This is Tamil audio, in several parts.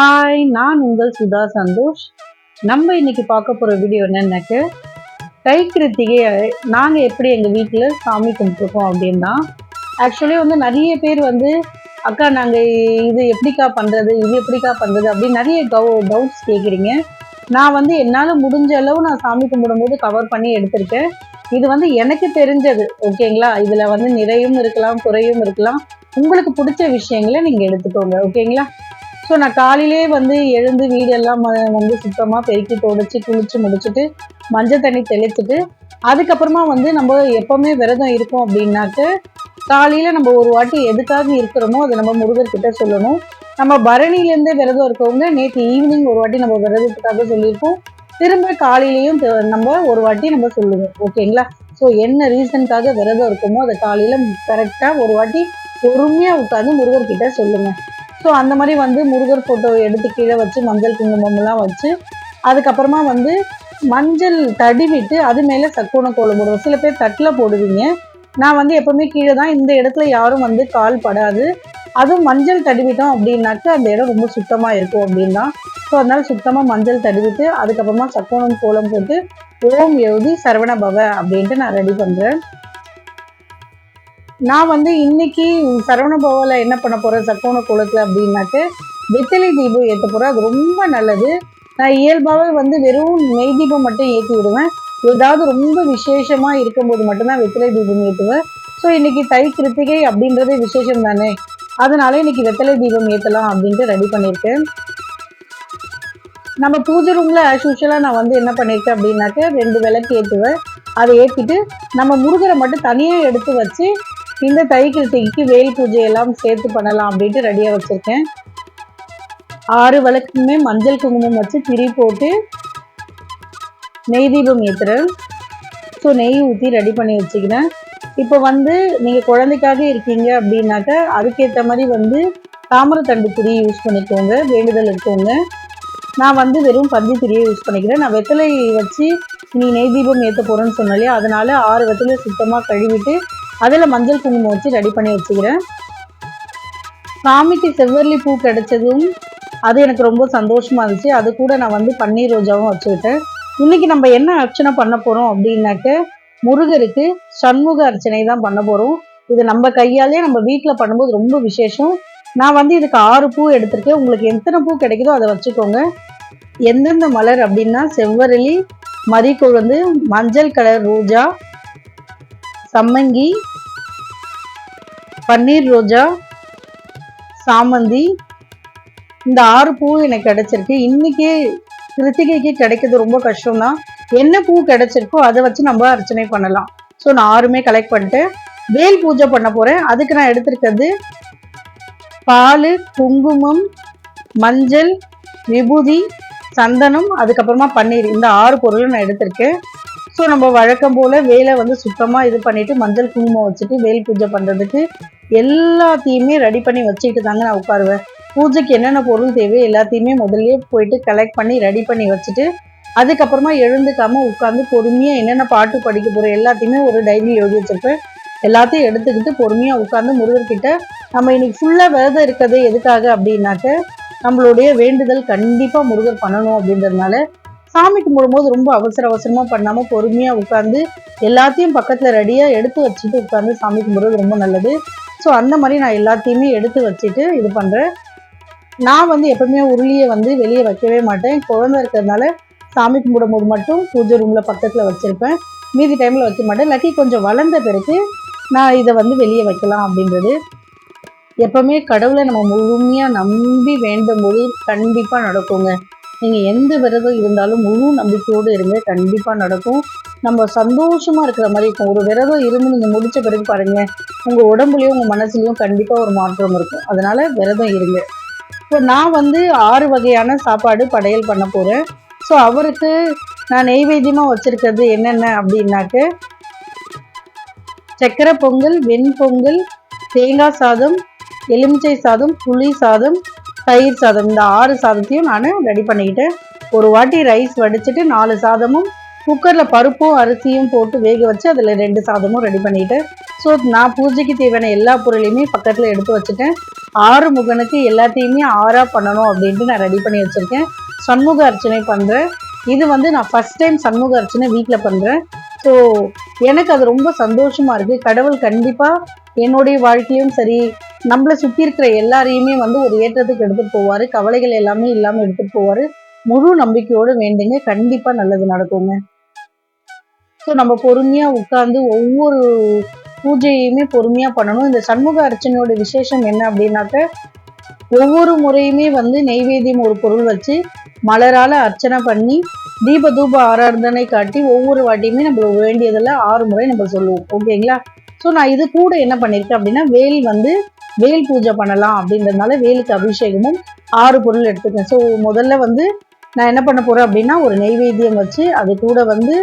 ஹாய் நான் உங்கள் சுதா சந்தோஷ். நம்ம இன்னைக்கு பார்க்க போகிற வீடியோ என்னென்னாக்க கை கிருத்திகையை நாங்கள் எப்படி எங்கள் வீட்டில் சாமி கும்பிட்டுருக்கோம் அப்படின்னா ஆக்சுவலி வந்து நிறைய பேர் வந்து அக்கா நாங்கள் இது எப்படிக்கா பண்ணுறது இது எப்படிக்கா பண்ணுறது அப்படின்னு நிறைய கவு டவுட்ஸ் கேட்குறீங்க. நான் வந்து என்னால் முடிஞ்ச அளவு நான் சாமி கும்பிடும்போது கவர் பண்ணி எடுத்திருக்கேன். இது வந்து எனக்கு தெரிஞ்சது ஓகேங்களா? இதில் வந்து நிறையும் இருக்கலாம் குறையும் இருக்கலாம். உங்களுக்கு பிடிச்ச விஷயங்களை நீங்கள் எடுத்துக்கோங்க ஓகேங்களா? ஸோ நான் காலையிலே வந்து எழுந்து வீடெல்லாம் வந்து சுத்தமாக பெருக்கி தொடச்சி குளிச்சு முடிச்சுட்டு மஞ்சள் தண்ணி தெளிச்சுட்டு அதுக்கப்புறமா வந்து நம்ம எப்போவுமே விரதம் இருக்கோம் அப்படின்னாக்க காலையில் நம்ம ஒரு வாட்டி எதுக்காக இருக்கிறோமோ அதை நம்ம முருகர்கிட்ட சொல்லணும். நம்ம பரணியிலேருந்தே விரதம் இருக்கவங்க நேற்று ஈவினிங் ஒரு வாட்டி நம்ம விரதத்துக்காக சொல்லியிருக்கோம். திரும்ப காலையிலையும் நம்ம ஒரு வாட்டி நம்ம சொல்லுவோம் ஓகேங்களா? ஸோ என்ன ரீசனுக்காக விரதம் இருக்கோமோ அதை காலையில் கரெக்டாக ஒரு வாட்டி பொறுமையாக உட்காந்து முருகர்கிட்ட சொல்லுங்கள் ஸோ அந்த மாதிரி வந்து முருகர் ஃபோட்டோ எடுத்து கீழே வச்சு மஞ்சள் குங்குமம்லாம் வச்சு அதுக்கப்புறமா வந்து மஞ்சள் தடிவிட்டு அது மேலே சக்கோண கோலம் போடுவோம். சில பேர் தட்டில் போடுவீங்க. நான் வந்து எப்போவுமே கீழே தான் இந்த இடத்துல யாரும் வந்து கால் படாது. அதுவும் மஞ்சள் தடிவிட்டோம் அப்படின்னாக்க அந்த இடம் ரொம்ப சுத்தமாக இருக்கும் அப்படின்னா. ஸோ அதனால சுத்தமாக மஞ்சள் தடுவிட்டு அதுக்கப்புறமா சக்கோணம் கோலம் போட்டு ஓம் எழுதி சரவண பவ அப்படின்ட்டு நான் ரெடி பண்ணுறேன் நான் வந்து இன்னைக்கு சரவண என்ன பண்ண போகிறேன் சக்கோண கோலத்தில் அப்படின்னாக்க வெத்தலை தீபம் ஏற்ற போகிறேன் அது ரொம்ப நல்லது. நான் இயல்பாகவே வந்து வெறும் நெய் தீபம் மட்டும் ஏற்றி விடுவேன். ஏதாவது ரொம்ப விசேஷமாக இருக்கும்போது மட்டும்தான் வெத்தலை தீபம் ஏற்றுவேன் ஸோ இன்றைக்கி தை கிருத்திகை அப்படின்றதே விசேஷம் தானே. அதனால இன்னைக்கு வெத்தலை தீபம் ஏற்றலாம் அப்படின்ட்டு ரெடி பண்ணியிருக்கேன். நம்ம பூஜை ரூமில் ஆஸ் யூஷுவலாக நான் வந்து என்ன பண்ணியிருக்கேன் அப்படின்னாக்க ரெண்டு விளக்கு ஏற்றுவேன் அதை ஏற்றிட்டு நம்ம முருகரை மட்டும் தனியாக எடுத்து வச்சு இந்த தை கிருத்திகைக்கு வேல் பூஜை எல்லாம் சேர்த்து பண்ணலாம் அப்படின்ட்டு ரெடியாக வச்சுருக்கேன். ஆறு விளக்குமே மஞ்சள் குங்குமம் வச்சு திரி போட்டு நெய் தீபம் ஏற்றுறேன் ஸோ நெய் ஊற்றி ரெடி பண்ணி வச்சுக்கிறேன். இப்போ வந்து நீங்கள் குழந்தைக்காக இருக்கீங்க அப்படின்னாக்கா அதுக்கேற்ற மாதிரி வந்து தாமரத்தண்டு திரி யூஸ் பண்ணிக்கோங்க வேண்டுதல் இருக்கவங்க. நான் வந்து வெறும் பஞ்சு திரியை யூஸ் பண்ணிக்கிறேன். நான் வெத்தலை வச்சு நீ நெய் தீபம் ஏற்ற போகிறேன்னு சொன்னாலே அதனால் ஆறு வெத்தலை சுத்தமாக கழுவிட்டு அதில் மஞ்சள் குங்குமம் வச்சு ரெடி பண்ணி வச்சுக்கிறேன். சாமிக்கு செவ்வரளி பூ கிடைச்சதும் அது எனக்கு ரொம்ப சந்தோஷமாக இருந்துச்சு. அது கூட நான் வந்து பன்னீர் ரோஜாவும் வச்சுக்கிட்டேன். இன்னைக்கு நம்ம என்ன அர்ச்சனை பண்ண போகிறோம் அப்படின்னாக்க முருகருக்கு சண்முக அர்ச்சனை தான் பண்ண போகிறோம் இது நம்ம கையாலே நம்ம வீட்டில் பண்ணும்போது ரொம்ப விசேஷம். நான் வந்து இதுக்கு ஆறு பூ எடுத்திருக்கேன். உங்களுக்கு எத்தனை பூ கிடைக்குதோ அதை வச்சுக்கோங்க. எந்தெந்த மலர் அப்படின்னா செவ்வரளி மறிக்கொழுந்து மஞ்சள் கலர் ரோஜா சம்மங்கி பன்னீர் ரோஜா சாமந்தி. இந்த ஆறு பூ எனக்கு கிடைச்சிருக்கு. இன்னைக்கு கிருத்திகைக்கு கிடைக்கிறது ரொம்ப கஷ்டம்தான் என்ன பூ கிடைச்சிருக்கோ அதை வச்சு நம்ம அர்ச்சனை பண்ணலாம். ஸோ நான் ஆறுமே கலெக்ட் பண்ணிட்டு வேல் பூஜை பண்ண போறேன். அதுக்கு நான் எடுத்திருக்கிறது பால் குங்குமம் மஞ்சள் விபூதி சந்தனம் அதுக்கப்புறமா பன்னீர். இந்த ஆறு பொருளும் நான் எடுத்திருக்கேன். ஸோ நம்ம வழக்கம் போல் வேலை வந்து சுத்தமாக இது பண்ணிவிட்டு மஞ்சள் குங்குமம் வச்சுட்டு வேல் பூஜை பண்ணுறதுக்கு எல்லாத்தையுமே ரெடி பண்ணி வச்சுக்கிட்டு தாங்க நான் உட்காருவேன். பூஜைக்கு என்னென்ன பொருள் தேவையோ எல்லாத்தையுமே முதல்லயே போயிட்டு கலெக்ட் பண்ணி ரெடி பண்ணி வச்சுட்டு அதுக்கப்புறமா எழுந்துக்காமல் உட்காந்து பொறுமையாக என்னென்ன பாட்டு படிக்க போகிறோம் எல்லாத்தையுமே ஒரு டைரி எழுதி வச்சுருப்பேன். எல்லாத்தையும் எடுத்துக்கிட்டு பொறுமையாக உட்காந்து முருகர்கிட்ட நம்ம இன்னைக்கு ஃபுல்லாக விரதம் இருக்கிறது எதுக்காக அப்படின்னாக்க நம்மளுடைய வேண்டுதல் கண்டிப்பாக முருகர் பண்ணணும் அப்படின்றதுனால சாமி கும்பிடும்போது ரொம்ப அவசர அவசரமாக பண்ணாமல் பொறுமையாக உட்காந்து எல்லாத்தையும் பக்கத்தில் ரெடியாக எடுத்து வச்சுட்டு உட்காந்து சாமி கும்பிடுறது ரொம்ப நல்லது. ஸோ அந்த மாதிரி நான் எல்லாத்தையுமே எடுத்து வச்சுட்டு இது பண்ணுறேன் நான் வந்து எப்பவுமே உருளியை வந்து வெளியே வைக்கவே மாட்டேன். குழந்தை இருக்கிறதுனால சாமி கும்பிடும் போது மட்டும் பூஜை ரூமில் பக்கத்தில் வச்சுருப்பேன். மீதி டைமில் வைக்க மாட்டேன். இல்லாட்டி கொஞ்சம் வளர்ந்த பிறகு நான் இதை வந்து வெளியே வைக்கலாம் அப்படின்றது. எப்பவுமே கடவுளை நம்ம முழுமையாக நம்பி வேண்டும் போது கண்டிப்பாக நடக்குங்க. நீங்கள் எந்த விரதம் இருந்தாலும் முழு நம்பிக்கையோடு இருங்க. கண்டிப்பாக நடக்கும். நம்ம சந்தோஷமாக இருக்கிற மாதிரி இருக்கும். ஒரு விரதம் இருந்து நீங்கள் முடித்த பிறகு பாருங்கள் உங்கள் உடம்புலையும் உங்கள் மனசுலையும் கண்டிப்பாக ஒரு மாற்றம் இருக்கும். அதனால் விரதம் இருங்க. இப்போ நான் வந்து ஆறு வகையான சாப்பாடு படையல் பண்ண போகிறேன் ஸோ அவருக்கு நான் நெய்வேத்தியமாக வச்சுருக்கிறது என்னென்ன அப்படின்னாக்க சக்கரை பொங்கல் வெண்பொங்கல் தேங்காய் சாதம் எலுமிச்சை சாதம் புளி சாதம் தயிர் சாதம் இந்த ஆறு சாதத்தையும் நான் ரெடி பண்ணிக்கிட்டேன் ஒரு வாட்டி ரைஸ் வடிச்சிட்டு நாலு சாதமும் குக்கரில் பருப்பும் அரிசியும் போட்டு வேக வச்சு அதில் ரெண்டு சாதமும் ரெடி பண்ணிட்டேன் ஸோ நான் பூஜைக்கு தேவையான எல்லா பொருளையுமே பக்கத்தில் எடுத்து வச்சுட்டேன். ஆறு முகனுக்கு எல்லாத்தையுமே ஆறாக பண்ணணும் அப்படின்ட்டு நான் ரெடி பண்ணி வச்சுருக்கேன். சண்முக அர்ச்சனை பண்ணுறேன் இது வந்து நான் ஃபஸ்ட் டைம் சண்முக அர்ச்சனை வீட்டில் பண்ணுறேன் ஸோ எனக்கு அது ரொம்ப சந்தோஷமாக இருக்குது கடவுள் கண்டிப்பாக என்னுடைய வாழ்க்கையும் சரி நம்மளை சுற்றி இருக்கிற எல்லாரையுமே வந்து ஒரு ஏற்றத்துக்கு எடுத்துட்டு போவாரு. கவலைகள் எல்லாமே இல்லாம எடுத்துட்டு போவாரு. முழு நம்பிக்கையோடு வேண்டுங்க. கண்டிப்பா நல்லது நடக்குங்க. ஸோ நம்ம பொறுமையா உட்கார்ந்து ஒவ்வொரு பூஜையுமே பொறுமையா பண்ணணும். இந்த சண்முக அர்ச்சனையோட விசேஷம் என்ன அப்படின்னாக்க ஒவ்வொரு முறையுமே வந்து நெய்வேத்தியம் ஒரு பொருள் வச்சு மலரால அர்ச்சனை பண்ணி தீப தூப ஆராதனை காட்டி ஒவ்வொரு வாட்டியுமே நம்மளுக்கு வேண்டியதில் ஆறு முறை நம்ம சொல்லுவோம். ஓகேங்களா? ஸோ நான் இது கூட என்ன பண்ணியிருக்கேன் அப்படின்னா வேல் வந்து வேல் பூஜை பண்ணலாம் அப்படின்றதுனால வேலுக்கு அபிஷேகமும் ஆறு பொருள் எடுத்துக்கேன் ஸோ முதல்ல வந்து நான் என்ன பண்ண போறேன் அப்படின்னா ஒரு நெய்வேத்தியம் வச்சு அது கூட வந்து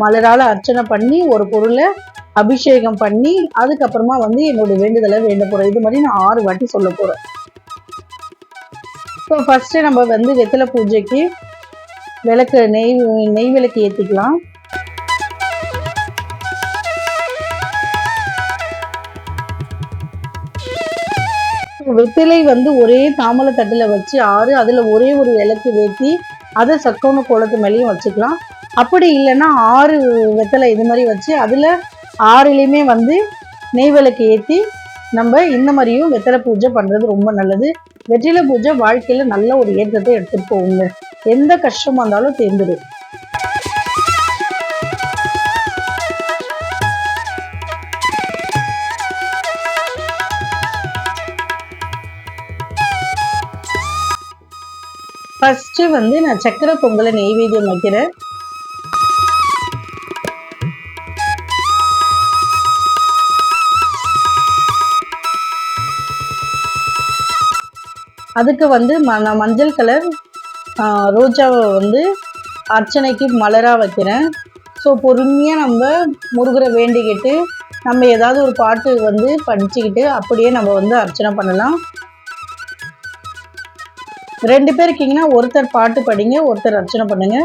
மலரால அர்ச்சனை பண்ணி ஒரு பொருளை அபிஷேகம் பண்ணி அதுக்கப்புறமா வந்து என்னோட வேண்டுதலை வேண்ட போகிறேன் இது மாதிரி நான் ஆறு வாட்டி சொல்ல போகிறேன் ஸோ ஃபஸ்ட்டு நம்ம வந்து வெத்தலை பூஜைக்கு விளக்கு நெய் நெய் விளக்கு ஏற்றிக்கலாம் வெத்திலை வந்து ஒரே தாமலை தட்டில் வச்சு ஆறு அதில் ஒரே ஒரு விளக்கு வேற்றி அதை சக்கோண கோலத்து மேலேயும் வச்சுக்கலாம். அப்படி இல்லைன்னா ஆறு வெத்தலை இது மாதிரி வச்சு அதில் ஆறுலேயுமே வந்து நெய் விளக்கு ஏற்றி நம்ம இந்த மாதிரியும் வெத்தலை பூஜை பண்ணுறது ரொம்ப நல்லது. வெற்றிலை பூஜை வாழ்க்கையில் நல்ல ஒரு ஏற்றத்தை எடுத்துகிட்டு போகுங்க. எந்த கஷ்டமாக இருந்தாலும் தேர்ந்துடும் ஃபர்ஸ்ட் வந்து நான் சக்கரை பொங்கலை நெய்வேத்தியம் வைக்கிறேன். அதுக்கு வந்து ம நான் மஞ்சள் கலர் ரோஜாவை வந்து அர்ச்சனைக்கு மலராக வைக்கிறேன். ஸோ பொறுமையாக நம்ம முருகரை வேண்டிக்கிட்டு நம்ம ஏதாவது ஒரு பாட்டு வந்து படிச்சுக்கிட்டு அப்படியே நம்ம வந்து அர்ச்சனை பண்ணலாம். ரெண்டு பேர் இருக்கீங்கன்னா ஒருத்தர் பாட்டு படிங்க ஒருத்தர் அர்ச்சனை பண்ணுங்க.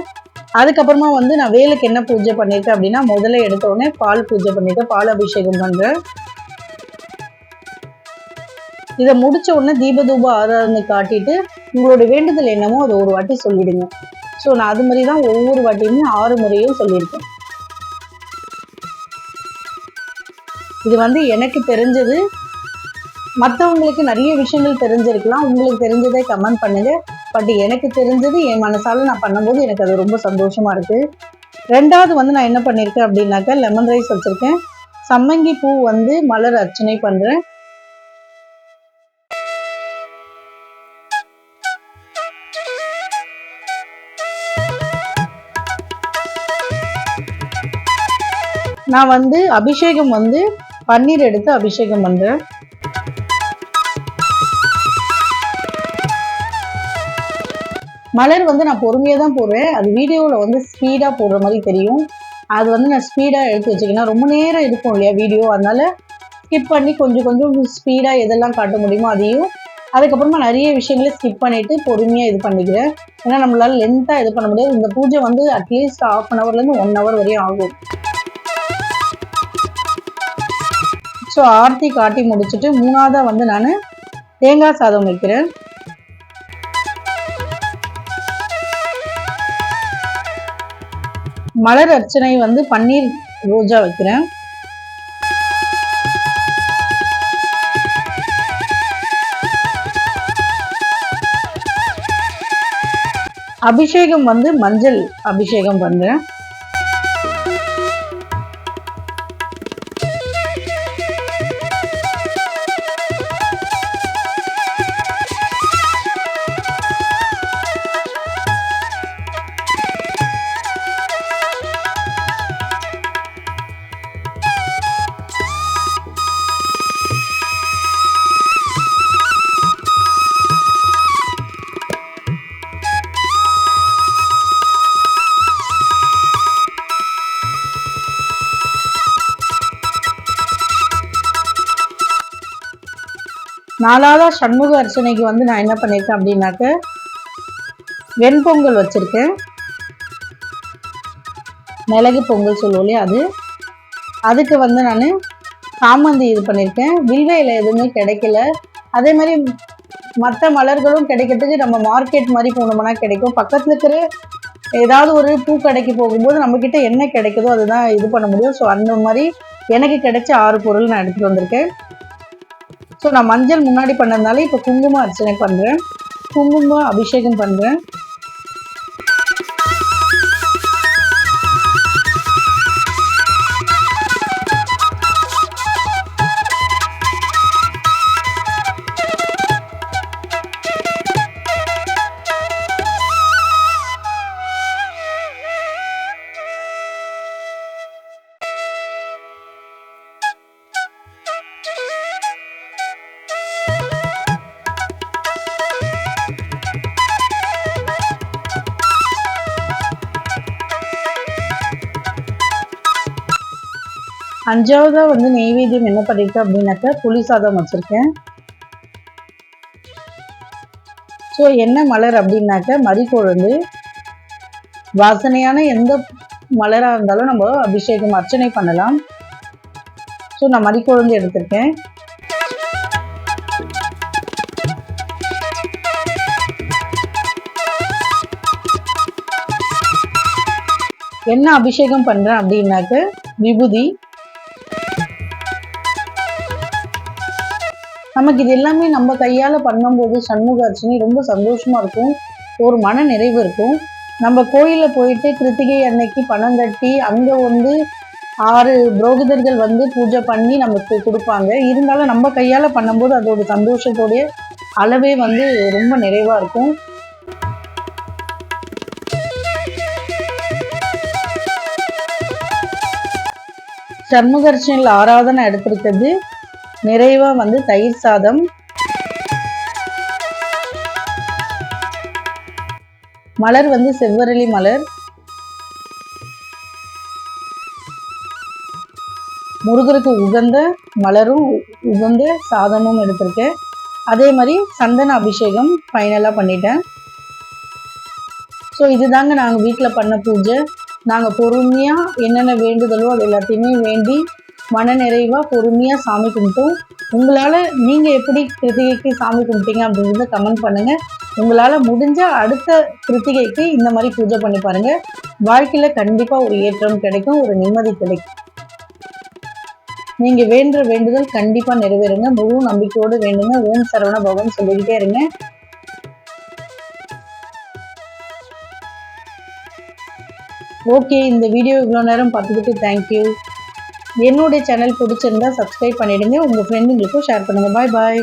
அதுக்கப்புறமா வந்து நான் வேலுக்கு என்ன பூஜை பண்ணியிருக்கேன் அப்படின்னா முதல்ல எடுத்த உடனே பால் பூஜை பண்ணியிருக்கேன் பால் அபிஷேகம் பண்ணுறேன் இதை முடிச்ச உடனே தீபதூப ஆராதனை காட்டிட்டு உங்களோட வேண்டுதல் என்னமோ அதை ஒரு வாட்டி சொல்லிடுங்க. ஸோ நான் அது மாதிரி தான் ஒவ்வொரு வாட்டியுமே ஆறு முறையும் சொல்லியிருக்கேன். இது வந்து எனக்கு தெரிஞ்சது மற்றவங்களுக்கு நிறைய விஷயங்கள் தெரிஞ்சிருக்கலாம். உங்களுக்கு தெரிஞ்சதை கமெண்ட் பண்ணுங்க. பட் எனக்கு தெரிஞ்சது என் மனசால நான் பண்ணும்போது எனக்கு அது ரொம்ப சந்தோஷமா இருக்கு. ரெண்டாவது வந்து நான் என்ன பண்ணியிருக்கேன் அப்படின்னாக்கா லெமன் ரைஸ் வச்சிருக்கேன். சம்மங்கி பூ வந்து மலர் அர்ச்சனை பண்றேன். நான் வந்து அபிஷேகம் வந்து பன்னீர் எடுத்து அபிஷேகம் பண்ணுறேன் மலர் வந்து நான் பொறுமையாக தான் போடுறேன் அது வீடியோவில் வந்து ஸ்பீடாக போடுற மாதிரி தெரியும். அது வந்து நான் ஸ்பீடாக எடுத்து வச்சுக்கேன்னா ரொம்ப நேரம் இருக்கும் இல்லையா வீடியோ அதனால் ஸ்கிப் பண்ணி கொஞ்சம் கொஞ்சம் ஸ்பீடாக எதெல்லாம் காட்ட முடியுமோ அதையும் அதுக்கப்புறமா நிறைய விஷயங்களை ஸ்கிப் பண்ணிவிட்டு பொறுமையாக இது பண்ணிக்கிறேன். ஏன்னா நம்மளால் லென்த்தாக இது பண்ண முடியாது. இந்த பூஜை வந்து அட்லீஸ்ட் ஆஃப் அன் ஹவர்லேருந்து ஒன் ஹவர் வரையும் ஆகும். ஸோ ஆர்த்தி காட்டி முடிச்சுட்டு மூணாவதாக வந்து நான் தேங்காய் சாதம் வைக்கிறேன். மலர் அர்ச்சனை வந்து பன்னீர் ரோஜா வைக்கிறேன். அபிஷேகம் வந்து மஞ்சள் அபிஷேகம் பண்றேன். நாலாவதாக சண்முக அர்ச்சனைக்கு வந்து நான் என்ன பண்ணியிருக்கேன் அப்படின்னாக்க வெண்பொங்கல் வச்சுருக்கேன். மிளகு பொங்கல் சொல்லுவோம் அது? அதுக்கு வந்து நான் சாமந்தி இது பண்ணியிருக்கேன் வில்வையில் எதுவுமே கிடைக்கல. அதே மாதிரி மற்ற மலர்களும் கிடைக்கிறதுக்கு நம்ம மார்க்கெட் மாதிரி போனோம்னா கிடைக்கும். பக்கத்தில் இருக்கிற ஏதாவது ஒரு பூ கடைக்கு போகும்போது நம்மக்கிட்ட என்ன கிடைக்குதோ அதுதான் இது பண்ண முடியும். ஸோ அந்த மாதிரி எனக்கு கிடைச்ச ஆறு பொருள் நான் எடுத்துகிட்டு வந்திருக்கேன். ஸோ நான் மஞ்சள் முன்னாடி பண்ணதுனால இப்போ குங்குமம் அர்ச்சனை பண்ணுறேன் குங்குமம் அபிஷேகம் பண்ணுறேன் அஞ்சாவதாக வந்து நெய்வேத்தியம் என்ன பண்ணியிருக்கேன் அப்படின்னாக்கா புளி சாதம் வச்சுருக்கேன். ஸோ என்ன மலர் அப்படின்னாக்க மறிக்கொழுந்து வாசனையான எந்த மலராக இருந்தாலும் நம்ம அபிஷேகம் அர்ச்சனை பண்ணலாம். ஸோ நான் மறிக்கொழுந்து எடுத்திருக்கேன். என்ன அபிஷேகம் பண்ணுறேன் அப்படின்னாக்க விபூதி. நமக்கு இது எல்லாமே நம்ம கையால் பண்ணும்போது சண்முக அர்ச்சனை ரொம்ப சந்தோஷமாக இருக்கும். ஒரு மன நிறைவு இருக்கும். நம்ம கோயிலில் போயிட்டு கிருத்திகை அன்னைக்கு பணம் கட்டி அங்கே வந்து ஆறு புரோகிதர்கள் வந்து பூஜை பண்ணி நமக்கு கொடுப்பாங்க. இருந்தாலும் நம்ம கையால் பண்ணும்போது அதோட சந்தோஷத்தோடைய அளவே வந்து ரொம்ப நிறைவாக இருக்கும். சண்முகர்ஷனில் ஆராதனை எடுத்திருக்கிறது. நிறைவா வந்து தயிர் சாதம். மலர் வந்து செவ்வரளி மலர். முருகருக்கு உகந்த மலரும் உகந்த சாதமும் எடுத்திருக்கேன். அதே மாதிரி சந்தன அபிஷேகம் ஃபைனலாக பண்ணிட்டேன். ஸோ இதுதாங்க நாங்கள் வீட்டில் பண்ண பூஜை. நாங்கள் பொறுமையாக என்னென்ன வேண்டுதலோ அது எல்லாத்தையுமே வேண்டி மனநிறைவாக பொறுமையாக சாமி கும்பிட்டோம். உங்களால் நீங்கள் எப்படி கிருத்திகைக்கு சாமி கும்பிட்டீங்க அப்படின்றத கமெண்ட் பண்ணுங்கள் உங்களால் முடிஞ்ச அடுத்த கிருத்திகைக்கு இந்த மாதிரி பூஜை பண்ணி பாருங்கள் வாழ்க்கையில் கண்டிப்பாக ஒரு ஏற்றம் கிடைக்கும் ஒரு நிம்மதி கிடைக்கும். நீங்கள் வேண்டுற வேண்டுதல் கண்டிப்பாக நிறைவேறுங்க. முழு நம்பிக்கையோடு வேண்டுங்க. ஓம் சரவண பவன் சொல்லிக்கிட்டே இருங்க. ஓகே இந்த வீடியோ இவ்வளோ நேரம் பார்த்ததுக்கு தேங்க்யூ என்னுடைய சேனல் பிடிச்சிருந்தா சப்ஸ்கிரைப் பண்ணிடுங்க. உங்கள் ஃப்ரெண்டுங்களுக்கும் ஷேர் பண்ணுங்கள் பாய் பாய்